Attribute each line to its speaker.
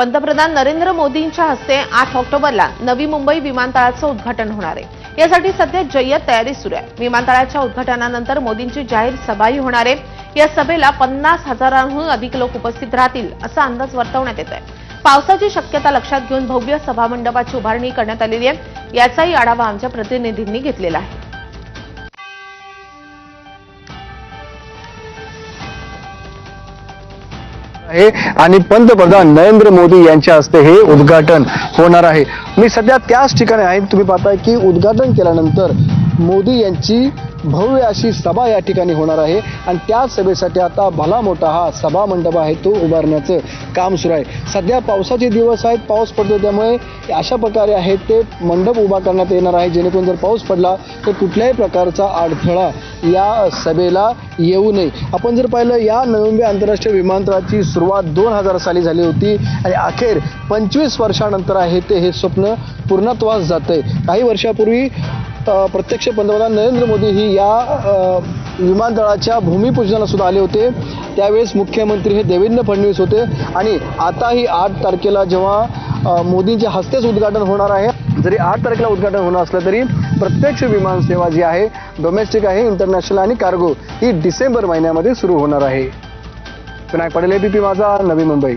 Speaker 1: पंतप्रधान नरेंद्र मोदींच्या हस्ते आठ ऑक्टोबरला नवी मुंबई विमानतळाचं उद्घाटन होणार आहे. यासाठी सध्या जय्यत तयारी सुरू आहे. विमानतळाच्या उद्घाटनानंतर मोदींची जाहीर सभाही होणार आहे. या सभेला पन्नास हजारांहून अधिक लोक उपस्थित राहतील असा अंदाज वर्तवण्यात येत आहे. पावसाची शक्यता लक्षात घेऊन भव्य सभामंडपाची उभारणी करण्यात आलेली आहे. याचाही आढावा आमच्या प्रतिनिधींनी घेतलेला आहे.
Speaker 2: आहे. आणि पंतप्रधान नरेंद्र मोदी यांच्या हस्ते हे उद्घाटन होणार आहे. मी सध्या त्याच ठिकाणी आहे. तुम्ही पाहताय की उद्घाटन केल्यानंतर मोदी यांची भव्य अशी सभा या ठिकाणी होणार आहे. आणि त्या सभेसाठी आता भला मोठा हा सभा मंडप आहे. तो उभारण्याचं काम सुरू आहे. सध्या पावसाचे दिवस आहेत. पाऊस पडतो त्यामुळे अशा प्रकारे आहे ते मंडप उभा करण्यात येणार आहे. जेणेकरून जर पाऊस पडला तर कुठल्याही प्रकारचा अडथळा या सभेला येऊ नये. आपण जर पाहिलं या नवी आंतरराष्ट्रीय विमानतळाची सुरुवात दोन हजार साली झाली होती आणि अखेर पंचवीस वर्षानंतर आहे ते हे स्वप्न पूर्णत्वास जातंय. काही वर्षापूर्वी प्रत्यक्ष पंतप्रधान नरेंद्र मोदी ही या विमानतळाच्या भूमिपूजनाला सुद्धा आले होते. त्यावेळेस मुख्यमंत्री हे देवेंद्र फडणवीस होते आणि आताही आठ तारखेला जेव्हा मोदींच्या हस्तेच उद्घाटन होणार आहे. जरी आठ तारखेला उद्घाटन होणार असलं तरी प्रत्यक्ष विमानसेवा जी आहे डोमेस्टिक आहे इंटरनॅशनल आणि कार्गो ही डिसेंबर महिन्यामध्ये सुरू होणार आहे. विनायक पाटील एबीपी माझा नवी मुंबई.